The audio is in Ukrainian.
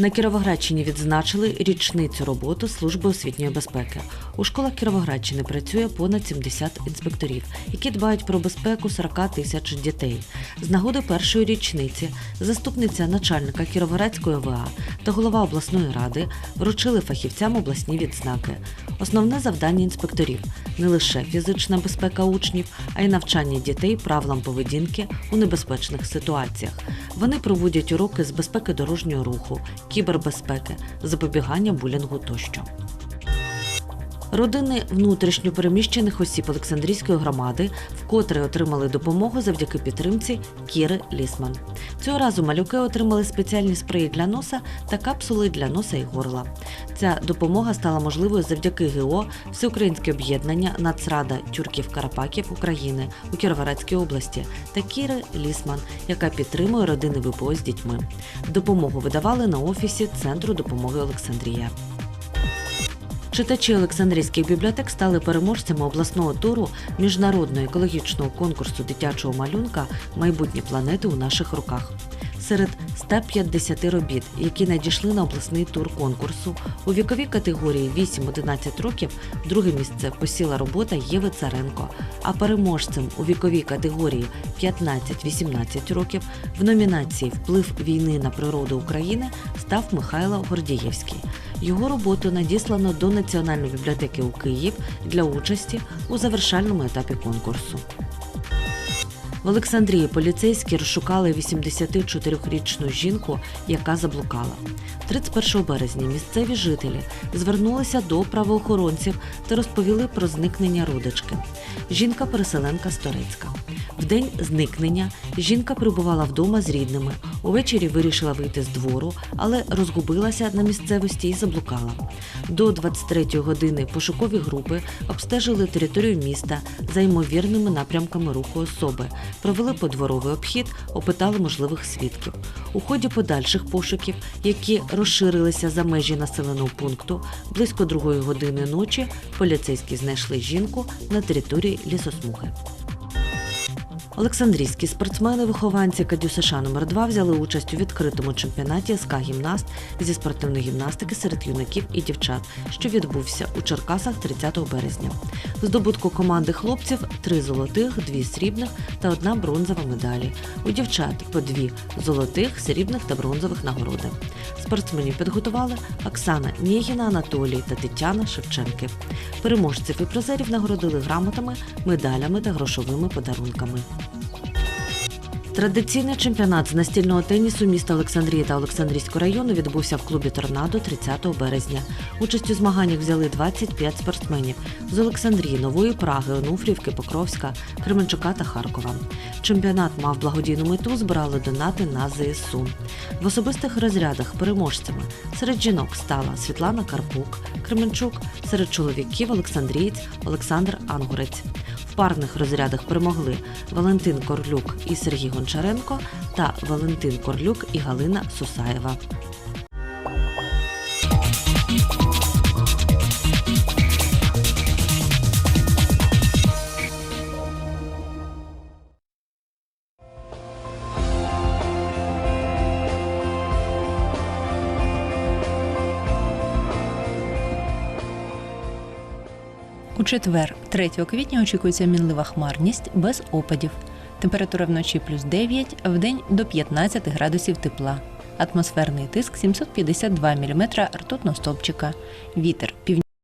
На Кіровоградщині відзначили річницю роботи Служби освітньої безпеки. У школах Кіровоградщини працює понад 70 інспекторів, які дбають про безпеку 40 тисяч дітей. З нагоди першої річниці заступниця начальника Кіровоградської ОВА та голова обласної ради вручили фахівцям обласні відзнаки. Основне завдання інспекторів не лише фізична безпека учнів, а й навчання дітей правилам поведінки у небезпечних ситуаціях. Вони проводять уроки з безпеки дорожнього руху, кібербезпеки, запобігання булінгу тощо. Родини внутрішньопереміщених осіб Олександрійської громади вкотре отримали допомогу завдяки підтримці Кіри Лісман. Цього разу малюки отримали спеціальні спреї для носа та капсули для носа і горла. Ця допомога стала можливою завдяки ГО Всеукраїнське об'єднання Нацрада тюрків Карапаків України у Кіровоградській області та Кіри Лісман, яка підтримує родини ВПО з дітьми. Допомогу видавали на офісі Центру допомоги Олександрія. Читачі Олександрійських бібліотек стали переможцями обласного туру міжнародного екологічного конкурсу дитячого малюнка Майбутні планети у наших руках. Серед 150 робіт, які надійшли на обласний тур конкурсу, у віковій категорії 8-11 років друге місце посіла робота Єви Царенко, а переможцем у віковій категорії 15-18 років в номінації Вплив війни на природу України став Михайло Гордієвський. Його роботу надіслано до Національної бібліотеки у Київ для участі у завершальному етапі конкурсу. В Олександрії поліцейські розшукали 84-річну жінку, яка заблукала. 31 березня місцеві жителі звернулися до правоохоронців та розповіли про зникнення родички. Жінка переселенка з Торецька. В день зникнення жінка перебувала вдома з рідними. Увечері вирішила вийти з двору, але розгубилася на місцевості і заблукала. До 23-ї години пошукові групи обстежили територію міста за ймовірними напрямками руху особи, провели подворовий обхід, опитали можливих свідків. У ході подальших пошуків, які розширилися за межі населеного пункту, близько другої години ночі поліцейські знайшли жінку на території лісосмуги. Олександрійські спортсмени-вихованці Кадю США номер 2 взяли участь у відкритому чемпіонаті СК Гімнаст зі спортивної гімнастики серед юнаків і дівчат, що відбувся у Черкасах 30 березня. Здобутку команди хлопців три золотих, дві срібних та одна бронзова медалі. У дівчат по дві золотих, срібних та бронзових нагороди. Спортсменів підготували Оксана Нєгіна, Анатолій та Тетяна Шевченки. Переможців і призерів нагородили грамотами, медалями та грошовими подарунками. Традиційний чемпіонат з настільного тенісу міста Олександрії та Олександрійського району відбувся в клубі Торнадо 30 березня. Участь у змаганнях взяли 25 спортсменів з Олександрії, Нової Праги, Онуфрівки, Покровська, Кременчука та Харкова. Чемпіонат мав благодійну мету, збирали донати на ЗСУ. В особистих розрядах переможцями серед жінок стала Світлана Карпук, Кременчук, серед чоловіків Олександрієць Олександр Ангурець. Парних розрядах перемогли Валентин Корлюк і Сергій Гончаренко та Валентин Корлюк і Галина Сусаєва. У четвер, 3 квітня, очікується мінлива хмарність без опадів. Температура вночі плюс 9, в день до 15 градусів тепла. Атмосферний тиск 752 мм ртутного стовпчика. Вітер північний.